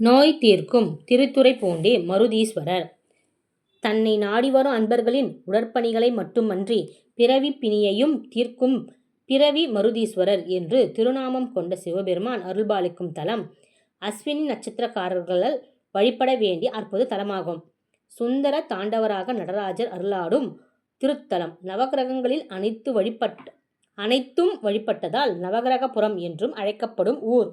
நோய் தீர்க்கும் திருத்துறைப்பூண்டி மருதீஸ்வரர் தன்னை நாடி வரும் அன்பர்களின் உடற்பணிகளை மட்டுமன்றி பிறவி பிணியையும் தீர்க்கும் பிறவி மருதீஸ்வரர் என்று திருநாமம் கொண்ட சிவபெருமான் அருள்பாலிக்கும் தலம் அஸ்வினி நட்சத்திரக்காரர்களால் வழிபட வேண்டிய அற்புத தலமாகும். சுந்தர தாண்டவராக நடராஜர் அருளாடும் திருத்தலம் நவக்கிரகங்களில் அனைத்து வழிபட் அனைத்தும் வழிபட்டதால் நவக்கிரகபுரம் என்றும் அழைக்கப்படும் ஊர்.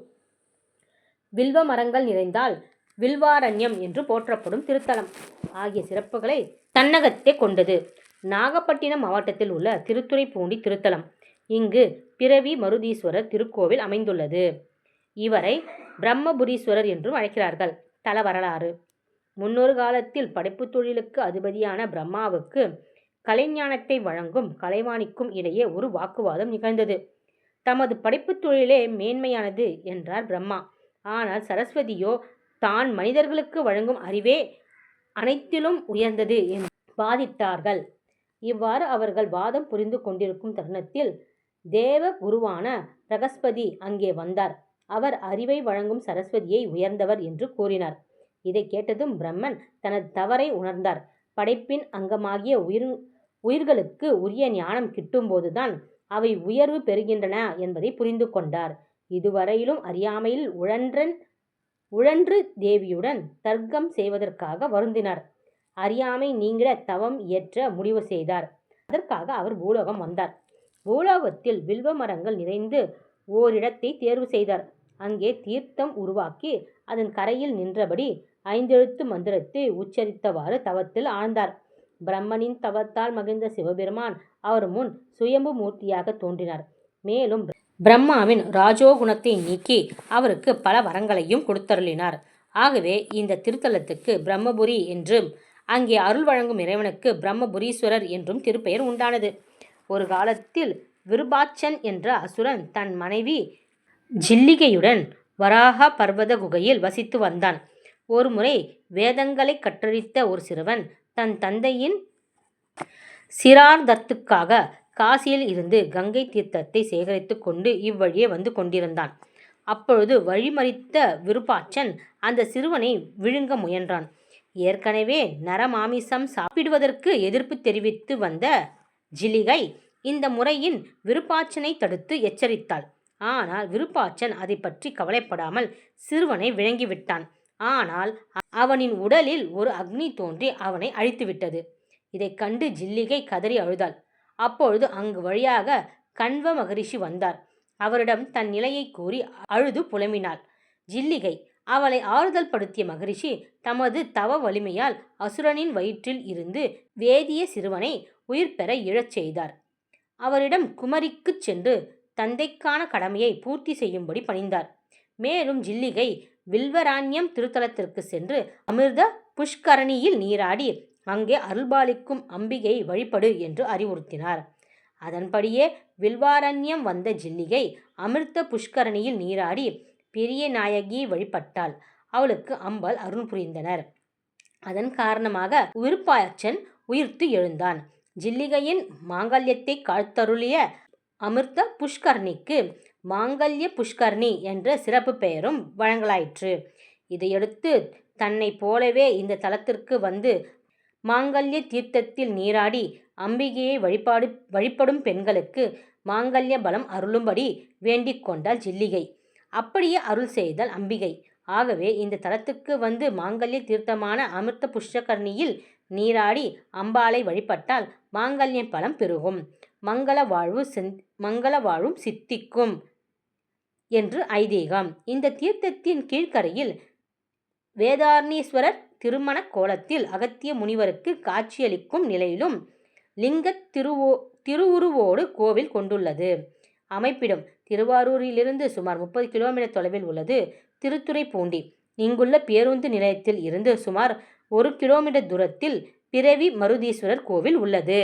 வில்வ மரங்கள் நிறைந்தால் வில்வாரண்யம் என்று போற்றப்படும் திருத்தலம் ஆகிய சிறப்புகளை தன்னகத்தே கொண்டது. நாகப்பட்டினம் மாவட்டத்தில் உள்ள திருத்துறைப்பூண்டி திருத்தலம். இங்கு பிறவி மருதீஸ்வரர் திருக்கோவில் அமைந்துள்ளது. இவரை பிரம்மபுரீஸ்வரர் என்றும் அழைக்கிறார்கள். தல வரலாறு முன்னொரு காலத்தில் படைப்புத் தொழிலுக்கு அதிபதியான பிரம்மாவுக்கு கலைஞானத்தை வழங்கும் கலைவாணிக்கும் இடையே ஒரு வாக்குவாதம் நிகழ்ந்தது. தமது படைப்புத் தொழிலே மேன்மையானது என்றார் பிரம்மா. ஆனால் சரஸ்வதியோ தான் மனிதர்களுக்கு வழங்கும் அறிவே அனைத்திலும் உயர்ந்தது என்று வாதிட்டார்கள். இவ்வாறு அவர்கள் வாதம் புரிந்து கொண்டிருக்கும் தருணத்தில் தேவ குருவான பிரகஸ்பதி அங்கே வந்தார். அவர் அறிவை வழங்கும் சரஸ்வதியை உயர்ந்தவர் என்று கூறினார். இதை கேட்டதும் பிரம்மன் தனது தவறை உணர்ந்தார். படைப்பின் அங்கமாகிய உயிர் உயிர்களுக்கு உரிய ஞானம் கிட்டும்போதுதான் அவை உயர்வு பெறுகின்றன என்பதை புரிந்து கொண்டார். இதுவரையிலும் அறியாமையில் உழன்றன் உழன்று தேவியுடன் தர்க்கம் செய்வதற்காக வருந்தினார். அறியாமை நீங்கிட தவம் இயற்ற முடிவு செய்தார். அதற்காக அவர் பூலோகம் வந்தார். பூலோகத்தில் வில்வ மரங்கள் நிறைந்து ஓரிடத்தை தேர்வு செய்தார். அங்கே தீர்த்தம் உருவாக்கி அதன் கரையில் நின்றபடி ஐந்தெழுத்து மந்திரத்தை உச்சரித்தவாறு தவத்தில் ஆழ்ந்தார். பிரம்மனின் தவத்தால் மகிழ்ந்த சிவபெருமான் அவர் முன் சுயம்பு மூர்த்தியாக தோன்றினார். மேலும் பிரம்மாவின் ராஜோகுணத்தை நீக்கி அவருக்கு பல வரங்களையும் கொடுத்தருளினார். ஆகவே இந்த திருத்தலத்துக்கு பிரம்மபுரி என்றும் அங்கே அருள் வழங்கும் இறைவனுக்கு பிரம்மபுரீஸ்வரர் என்றும் திருப்பெயர் உண்டானது. ஒரு காலத்தில் விருபாட்சன் என்ற அசுரன் தன் மனைவி ஜில்லிகையுடன் வராக பர்வத குகையில் வசித்து வந்தான். ஒருமுறை வேதங்களைக் கற்றழித்த ஒரு சிறுவன் தன் தந்தையின் சிரார்த்தத்துக்காக காசியில் இருந்து கங்கை தீர்த்தத்தை சேகரித்துக் கொண்டு இவ்வழியே வந்து கொண்டிருந்தான். அப்பொழுது வழிமறித்த விருப்பாச்சன் அந்த சிறுவனை விழுங்க முயன்றான். ஏற்கனவே நரமாமிசம் சாப்பிடுவதற்கு எதிர்ப்பு தெரிவித்து வந்த ஜிலிகை இந்த முறையின் விருப்பாச்சனை தடுத்து எச்சரித்தாள். ஆனால் விருப்பாச்சன் அதை பற்றி கவலைப்படாமல் சிறுவனை விளங்கிவிட்டான் ஆனால் அவனின் உடலில் ஒரு அக்னி தோன்றி அவனை அழித்துவிட்டது. இதைக் கண்டு ஜில்லிகை கதறி அழுதாள். அப்பொழுது அங்கு வழியாக கண்வ மகரிஷி வந்தார். அவரிடம் தன் நிலையைக் கூறி அழுது புலம்பினாள். ஜில்லிகை அவளை ஆறுதல் படுத்திய மகரிஷி தமது தவ வலிமையால் அசுரனின் வயிற்றில் இருந்து வேதிய சிறுவனை உயிர்பெற இழச் செய்தார். அவரிடம் குமரிக்குச் சென்று தந்தைக்கான கடமையை பூர்த்தி செய்யும்படி பணிந்தார் மேலும் ஜில்லிகை வில்வராண்யம் திருத்தலத்திற்குச் சென்று அமிர்த புஷ்கரணியில் நீராடி அங்கே அருள்பாலிக்கும் அம்பிகை வழிபடு என்று அறிவுறுத்தினார். அதன்படியே வில்வாரண்யம் வந்த ஜில்லிகை அமிர்த புஷ்கரணியில் நீராடி பெரிய நாயகி வழிபட்டாள். அவளுக்கு அம்பாள் அருள் புரிந்தனர். அதன் காரணமாக விருப்பாட்சன் உயிர்த்து எழுந்தான். ஜில்லிகையின் மாங்கல்யத்தை காழ்த்தருளிய அமிர்த புஷ்கரணிக்கு மாங்கல்ய புஷ்கரணி என்ற சிறப்பு பெயரும் வழங்கலாயிற்று. இதையடுத்து தன்னைப் போலவே இந்த தலத்திற்கு வந்து மாங்கல்ய தீர்த்தத்தில் நீராடி அம்பிகையை வழிபாடு வழிபடும் பெண்களுக்கு மாங்கல்ய பலம் அருளும்படி வேண்டிக் கொண்டாள் ஜில்லிகை. அப்படியே அருள் செய்தால் அம்பிகை. ஆகவே இந்த தலத்துக்கு வந்து மாங்கல்ய தீர்த்தமான அமிர்த புஷ்கரணியில் நீராடி அம்பாளை வழிபட்டால் மாங்கல்ய பலம் பெருகும். மங்கள வாழ்வு மங்கள வாழ்வும் சித்திக்கும் என்று ஐதீகம். இந்த தீர்த்தத்தின் கீழ்க்கரையில் வேதாரணீஸ்வரர் திருமணக் கோலத்தில் அகத்திய முனிவருக்கு காட்சியளிக்கும் நிலையிலும் லிங்கத் திருவுருவோடு கோவில் கொண்டுள்ளது. அமைப்பிடம் திருவாரூரிலிருந்து சுமார் முப்பது கிலோமீட்டர் தொலைவில் உள்ளது திருத்துறைப்பூண்டி. இங்குள்ள பேருந்து நிலையத்தில் இருந்து சுமார் ஒரு கிலோமீட்டர் தூரத்தில் பிறவி மருதீஸ்வரர் கோவில் உள்ளது.